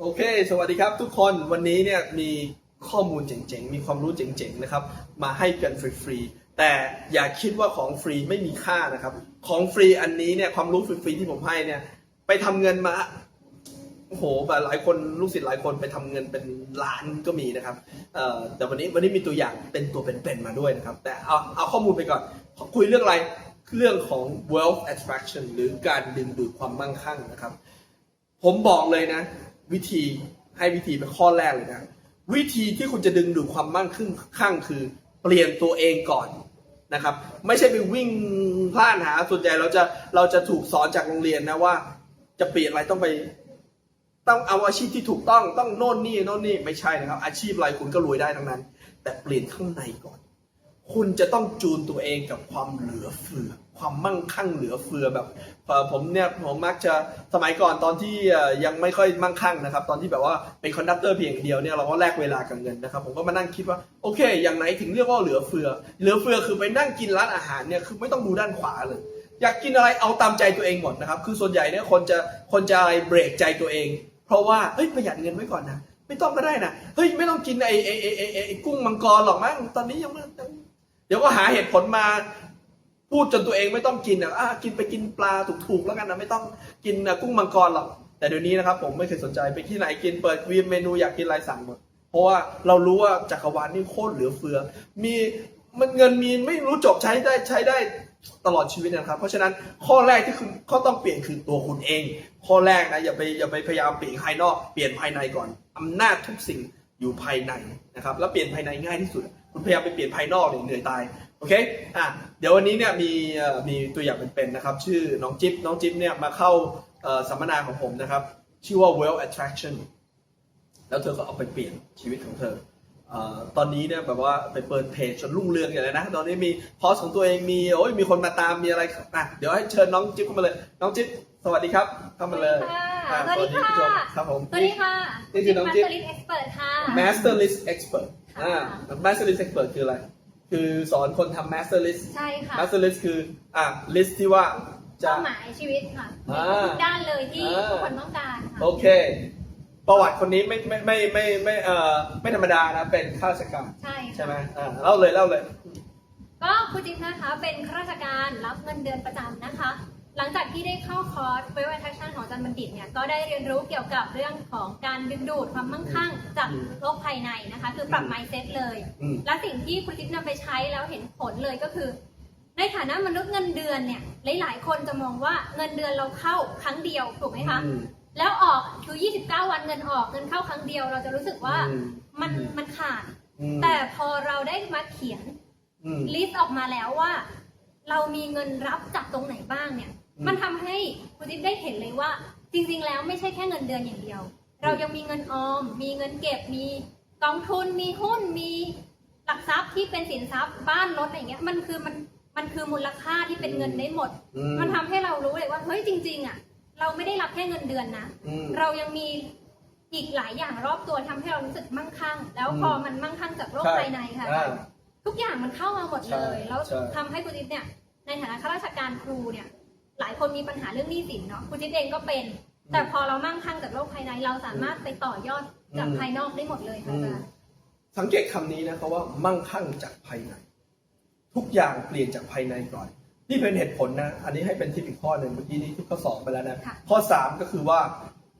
โอเค สวัสดีครับทุกคนวันนี้เนี่ยมีข้อมูลเจ๋งๆ มีความรู้เจ๋งๆนะครับ มาให้กันฟรีๆ แต่อย่าคิดว่าของฟรีไม่มีค่านะครับ ของฟรีอันนี้เนี่ยความรู้ฟรีๆที่ผมให้เนี่ยไปทำเงินมาโอ้โหแบบหลายคนลูกศิษย์หลายคนไปทำเงินเป็นล้านก็มีนะครับแต่วันนี้วันนี้มีตัวอย่างเป็นตัวเป็นๆมาด้วยนะครับ แต่เอาเอาข้อมูลไปก่อนคุยเรื่องอะไรเรื่องของ wealth attraction หรือการดึงดูดความมั่งคั่งนะครับ ผมบอกเลยนะ วิธีให้วิธีเป็นข้อแรกเลยนะ วิธีที่คุณจะดึงดูดความมั่งคั่งข้างคือ เปลี่ยนตัวเองก่อนนะครับ ไม่ใช่ไปวิ่งพลานหาส่วนใหญ่เราจะเราจะถูกสอนจากโรงเรียนนะว่า จะเปลี่ยนอะไรต้องไป ต้องเอาอาชีพที่ถูกต้องต้องโน่นนี่โน่นนี่ไม่ใช่นะครับ อาชีพอะไรคุณก็รวยได้ทั้งนั้น แต่เปลี่ยนข้างในก่อน คุณจะต้องจูนตัวเองกับความเหลือเฟือ ความมั่งคั่งเหลือเฟือแบบผมเนี่ยผมมักจะสมัยก่อนตอนที่ยังไม่ค่อยมั่งคั่งนะครับ ตอนที่แบบว่าเป็นคอนดักเตอร์เพียงเดียวเนี่ยเราก็แลกเวลากับเงินนะครับ ผมก็มานั่งคิดว่าโอเค อย่างไหนถึงเรียกว่าเหลือเฟือ เหลือเฟือคือไปนั่งกินร้านอาหารเนี่ยคือไม่ต้องดูด้านขวาเลย อยากกินอะไรเอาตามใจตัวเองหมดนะครับ คือส่วนใหญ่เนี่ยคนจะคนจะอะไรเบรกใจตัวเอง เพราะว่าเฮ้ยประหยัดเงินไว้ก่อนนะไม่ต้องก็ได้นะเฮ้ยไม่ต้องกินไอ้ไอ้ไอ้ไอ้ไอ้ไอ้กุ้งมังกรหรอกมั้งตอนนี้ยังไม่เดี๋ยวก็หาเหตุผลมา พูดจนตัวเองไม่ต้องกินอะอะกินไปกินปลาถูกๆแล้วกันนะไม่ต้องกินกุ้งมังกรหรอกแต่เดี๋ยวนี้นะครับผมไม่เคยสนใจไปที่ไหนกินเปิดวีเมนูอยากกินอะไรสั่งหมดเพราะว่าเรารู้ว่าจักรวาลนี่โคตรเหลือเฟือ มีมันเงินมีไม่รู้จบใช้ได้ใช้ได้ตลอดชีวิตนะครับ เพราะฉะนั้นข้อแรกที่คุณข้อต้องเปลี่ยนคือตัวคุณเอง ข้อแรกนะอย่าไปอย่าไปพยายามเปลี่ยนภายนอกเปลี่ยนภายในก่อนอำนาจทุกสิ่งอยู่ภายในนะครับ แล้วเปลี่ยนภายในง่ายที่สุด พยายามไปเปลี่ยนภายนอกเนี่ยเหนื่อยตายโอเคอะเดี๋ยววันนี้เนี่ยมีมีตัวอย่างเป็นๆนะครับ ชื่อน้องจิ๊บน้องจิ๊บเนี่ยมาเข้าสัมมนาของผมนะครับ ชื่อว่า Well Attraction แล้วเธอก็เอาไปเปลี่ยนชีวิตของเธออตอนนี้เนี่ยแบบว่าไปเปิดเพจจนรุ่งเรืองอย่างเลยนะตอนนี้มีพอสของตัวเองมีโอ้ยมีคนมาตามมีอะไรอะเดี๋ยวให้เชิญน้องจิ๊บเข้ามาเลย น้องจิ๊บสวัสดีครับเข้ามาเลย สวัสดีค่ะผู้ชมครับผม สวัสดีค่ะนี่คือน้องจิ๊บ มาสเตอร์ลิสเอ็กซ์เปิดค่ะ Master List Expert อ่า Master List Expert คืออะไร คือสอนคนทำ Master List ใช่ค่ะ Master List คืออะ list ที่ว่าจะ เป้าหมายชีวิตค่ะอ่าทุกด้านเลยที่อ่า ทุกคนต้องการค่ะ โอเค ประวัติคนนี้ไม่ไม่ไม่ไม่ไม่เอ่อไม่ธรรมดานะ เป็นข้าราชการใช่ใช่ค่ะไหมอ่าเล่าเลยเล่าเลย ก็คุณจิ๊บนะคะเป็นข้าราชการรับเงินเดือนประจำนะคะ หลังจากที่ได้เข้าคอร์ส w e l l Attraction ของอาจารย์บัณฑิตเนี่ยก็ได้เรียนรู้เกี่ยวกับเรื่องของการดึงดูดความมั่งคั่งจากอืมโลกภายในนะคะ คือปรับ mindset เลย อืม และสิ่งที่คุณจิ๊บนำไปใช้แล้วเห็นผลเลยก็คือ ในฐานะมนุษย์เงินเดือนเนี่ยหลาย ๆ คนจะมองว่าเงินเดือนเราเข้าครั้งเดียวถูกไหมคะ อืม แล้วออกคือ 29 วันเงินออกเงินเข้าครั้งเดียว เราจะรู้สึกว่าอืมมันอืม มันขาด อืมแต่พอเราได้มาเขียน อืม ลิสต์ออกมาแล้วว่า เรามีเงินรับจากตรงไหนบ้างเนี่ยอื มมันทำให้คุณจิ๊บได้เห็นเลยว่า จริงๆ แล้วไม่ใช่แค่เงินเดือนอย่างเดียว เรายังมีเงินออม มีเงินเก็บมีกองทุนมีหุ้นมีหลักทรัพย์ที่เป็นสินทรัพย์บ้านรถอะไรเงี้ยมันคือมันมันคือมูลค่าที่เป็นเงินได้หมดอืมมันทำให้เรารู้เลยว่าเฮ้ยจริง ๆ อะ เราไม่ได้รับแค่เงินเดือนนะอืมเรายังมีอีกหลายอย่างรอบตัวทำให้เรารู้สึกมั่งคั่ง แล้วพอมันมั่งคั่งจากโลกใช่ภายในค่ะอ่าทุกอย่างมันเข้ามาหมดเลยใช่แล้วใช่ทำให้คุณจิ๊บเนี่ยในฐานะข้าราชการครูเนี่ย หลายคนมีปัญหาเรื่องหนี้สินเนาะคุณจิ๊บเองก็เป็น แต่พอเรามั่งคั่งจากโลกภายในเราสามารถไปต่อยอดจากอืมภายนอกได้หมดเลยค่ะอาจารย์สังเกตคำนี้นะเขาว่ามั่งคั่งจากภายใน ทุกอย่างเปลี่ยนจากภายในก่อน นี่เป็นเหตุผลนะ อันนี้ให้เป็นทิปอีกข้อหนึ่งเมื่อกี้นี้ที่ข้อสองไปแล้วนะค่ะข้อสามก็คือว่า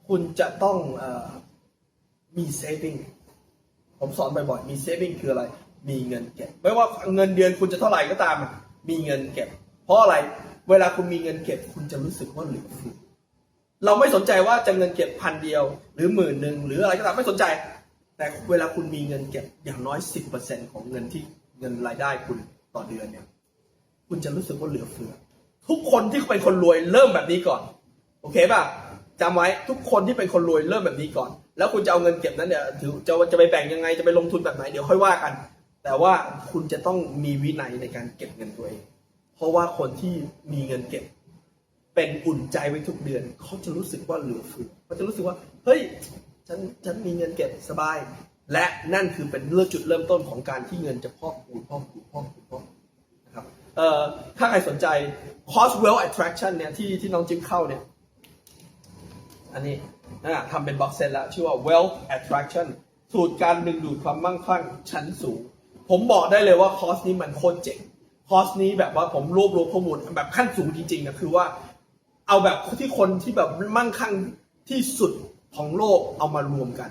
คุณจะต้องเออมี saving ผมสอนบ่อยๆมี saving คืออะไร มีเงินเก็บ ไม่ว่าเงินเดือนคุณจะเท่าไหร่ก็ตาม มีเงินเก็บ เพราะอะไร เวลาคุณมีเงินเก็บคุณจะรู้สึกว่าเหลือเฟือเราไม่สนใจว่าจะเงินเก็บพันเดียว หรือหมื่นหนึ่งหรืออะไรก็ตามไม่สนใจ แต่เวลาคุณมีเงินเก็บอย่างน้อย10%ของเงินที่เงินรายได้คุณต่อเดือนเนี่ย คุณจะรู้สึกว่าเหลือเฟือ ทุกคนที่เป็นคนรวยเริ่มแบบนี้ก่อน โอเคป่ะจำไว้ทุกคนที่เป็นคนรวยเริ่มแบบนี้ก่อน แล้วคุณจะเอาเงินเก็บนั้นเนี่ยถือจะจะไปแบ่งยังไงจะไปลงทุนแบบไหนเดี๋ยวค่อยว่ากัน แต่ว่าคุณจะต้องมีวินัยในการเก็บเงินตัวเอง ราะว่าคนที่มีเงินเก็บ เป็นอุ่นใจไว้ทุกเดือน เขาจะรู้สึกว่าเหลือเฟือเขาจะรู้สึกว่า เฮ้ย ฉันฉันมีเงินเก็บสบาย และนั่นคือเป็นเรื่องจุดเริ่มต้นของการที่เงินจะพอกพูนพอกพูนพอกพูนพอกูนะครับเอ่อถ้าใครสนใจ cost well attraction เนี่ยที่ที่น้องจิ๊บเข้าเนี่ยอันนี้นะทำเป็นบ็อกเซตแล้ว ชื่อว่า wealth attraction สูตรการดึงดูดความมั่งคั่งชั้นสูง ผมบอกได้เลยว่าคอร์สนี้มันโคตรเจ๋ง อร์สนี้แบบว่าผมรวบรวมข้อมูลแบบขั้นสูงจริงๆนะคือว่า เอาแบบที่คนที่แบบมั่งคั่งที่สุดของโลกเอามารวมกัน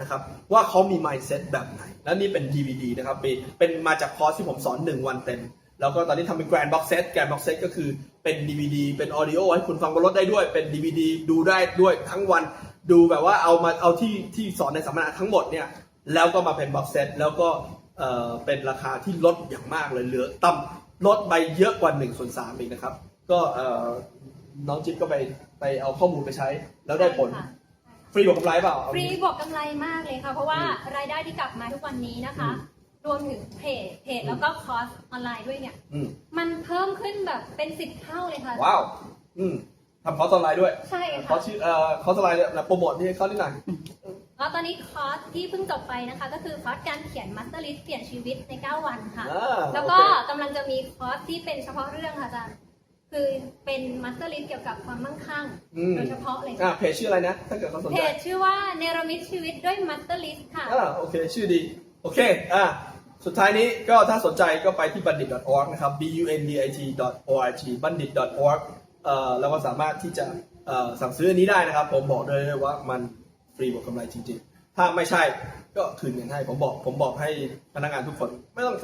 นะครับ ว่าเขามี mindset แบบไหน แล้วนี่เป็น DVD นะครับ เป็นเป็นมาจากคอร์สที่ผมสอน 1 วันเต็ม แล้วก็ตอนนี้ทำเป็น grand box set grand box set ก็คือเป็น DVD เป็น audio ให้คุณฟังบนรถได้ด้วย เป็น DVD ดูได้ด้วยทั้งวันดูแบบว่าเอามาเอาที่ที่สอนในสัมมนาทั้งหมดเนี่ยแล้วก็มาเป็น box set แล้วก็ เอ่อเป็นราคาที่ลดอย่างมากเลยเหลือต่ำลดไปเยอะกว่า1ส่วน3อีกนะครับ ก็เอ่อน้องจิ๊บก็ไปไปเอาข้อมูลไปใช้ แล้วได้ผลใช่ค่ะฟรีบวกกำไรเปล่าเอาฟรีบวกกำไรมากเลยค่ะ เพราะว่ารายได้ที่กลับมาทุกวันนี้นะคะ รวมถึงเพจเพจแล้วก็คอร์สออนไลน์ด้วยเนี่ยอืมมันเพิ่มขึ้นแบบเป็นสิบเท่าเลยค่ะ ว้าว อืมทำคอร์สออนไลน์ด้วย ใช่คอค่ะร์สชื่อเอ่อคอร์สออนไลน์เนี่ยนะโปรโมทที่เขาที่ไหน แล้วตอนนี้คอร์สที่เพิ่งจบไปนะคะ ก็คือคอร์สการเขียนมาสเตอร์ลิสเปลี่ยนชีวิตใน 9 วันค่ะ อ่าแล้วก็โอเค กำลังจะมีคอร์สที่เป็นเฉพาะเรื่องค่ะอาจารย์คือเป็นมาสเตอร์ลิสเกี่ยวกับความมั่งคั่งอืม โดยเฉพาะเลยอ่าค่ะเพจชื่ออะไรนะ ถ้าเกิดเขาสนเพใจจชื่อว่าเนรมิตชีวิตด้วยมาสเตอร์ลิสค่ะ อ่าโอเค ชื่อดี โอเค อ่าสุดท้ายนี้ก็ถ้าสนใจก็ไปที่ bandit.org นะครับ b u n d i t org bandit.org เอ่อแล้วก็สามารถที่จะเอ่อสั่งซื้ออันนี้ได้นะครับ ผมบอกเลยว่ามัน ฟรีบวกกำไรจริง ๆ ถ้าไม่ใช่ก็คืนเงินให้ผมบอกผมบอกให้พนักงานทุกคนไม่ต้อง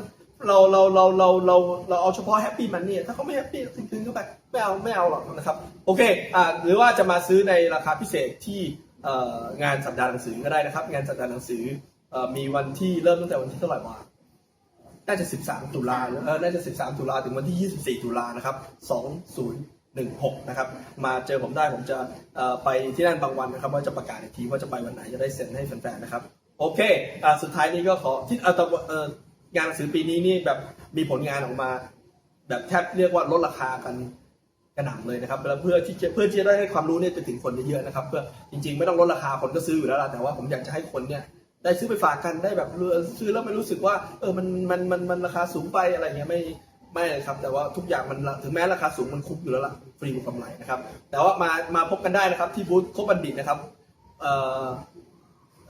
เราเราเราเราเราเราเอาเฉพาะแฮปปี้มันนี่ถ้าเขาไม่แฮปปี้คืนเขาไปไม่เอาไม่เอาหรอกนะครับโอเคอ่าหรือว่าจะมาซื้อในราคาพิเศษที่งานสัปดาห์หนังสือก็ได้นะครับ งานสัปดาห์หนังสืออมีวันที่เริ่มตั้งแต่วันที่เท่าไหร่วะน่าจะ 13 ตุลาเออน่าจะ 13 ตุลาถึงวันที่ 24 ตุลานะครับ 16นะครับมาเจอผมได้ผมจะไปที่นั่นบางวันนะครับว่าจะประกาศอีกทีว่าจะไปวันไหนจะได้เซ็นให้แฟนๆนะครับโอเคอสุดท้ายนี้ก็ขอที่อางานหนังสือปีนี้นี่แบบมีผลงานออกมา แบบแทบเรียกว่าลดราคากันกระหน่ำเลยนะครับแล้วเพื่อที่เพื่อที่จะได้ให้ความรู้เนี่ยไปถึงคนเยอะๆนะครับเพื่อจริงๆไม่ต้องลดราคาคนก็ซื้ออยู่แล้วล่ะแต่ว่าผมอยากจะให้คนเนี่ยได้ซื้อไปฝากกันได้แบบซื้อแล้วไม่รู้สึกว่าเออมันมันมันมันราคาสูงไปอะไรเงี้ยไม่ ไม่เลยครับ แต่ว่าทุกอย่างมันถึงแม้ราคาสูงมันคุ้มอยู่แล้วล่ะฟรีบวกกำไรนะครับ แต่ว่ามามาพบกันได้นะครับ ที่บูธโคบันดิตนะครับเอ่อ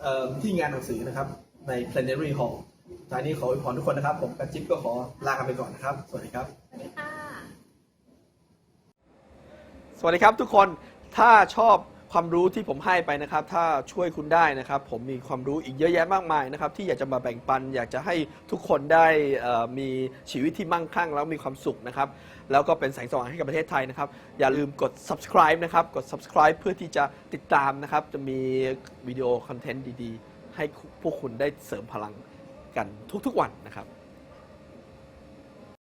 เอ่อที่งานหนังสือนะครับ ใน plenary hall ท้ายนี้ขออวยพรทุกคนนะครับ ผมกับจิ๊บก็ขอลากันไปก่อนนะครับ สวัสดีครับ สวัสดีค่ะ สวัสดีครับทุกคนถ้าชอบ ความรู้ที่ผมให้ไปนะครับ ถ้าช่วยคุณได้นะครับ ผมมีความรู้อีกเยอะแยะมากมายนะครับ ที่อยากจะมาแบ่งปัน อยากจะให้ทุกคนได้เอ่อมีชีวิตที่มั่งคั่ง แล้วมีความสุขนะครับ แล้วก็เป็นแสงสว่างให้กับประเทศไทยนะครับ อย่าลืมกด subscribe นะครับ กด subscribe เพื่อที่จะติดตามนะครับ จะมีวิดีโอคอนเทนต์ดีๆ ให้พวกคุณได้เสริมพลังกันทุกๆวันนะครับ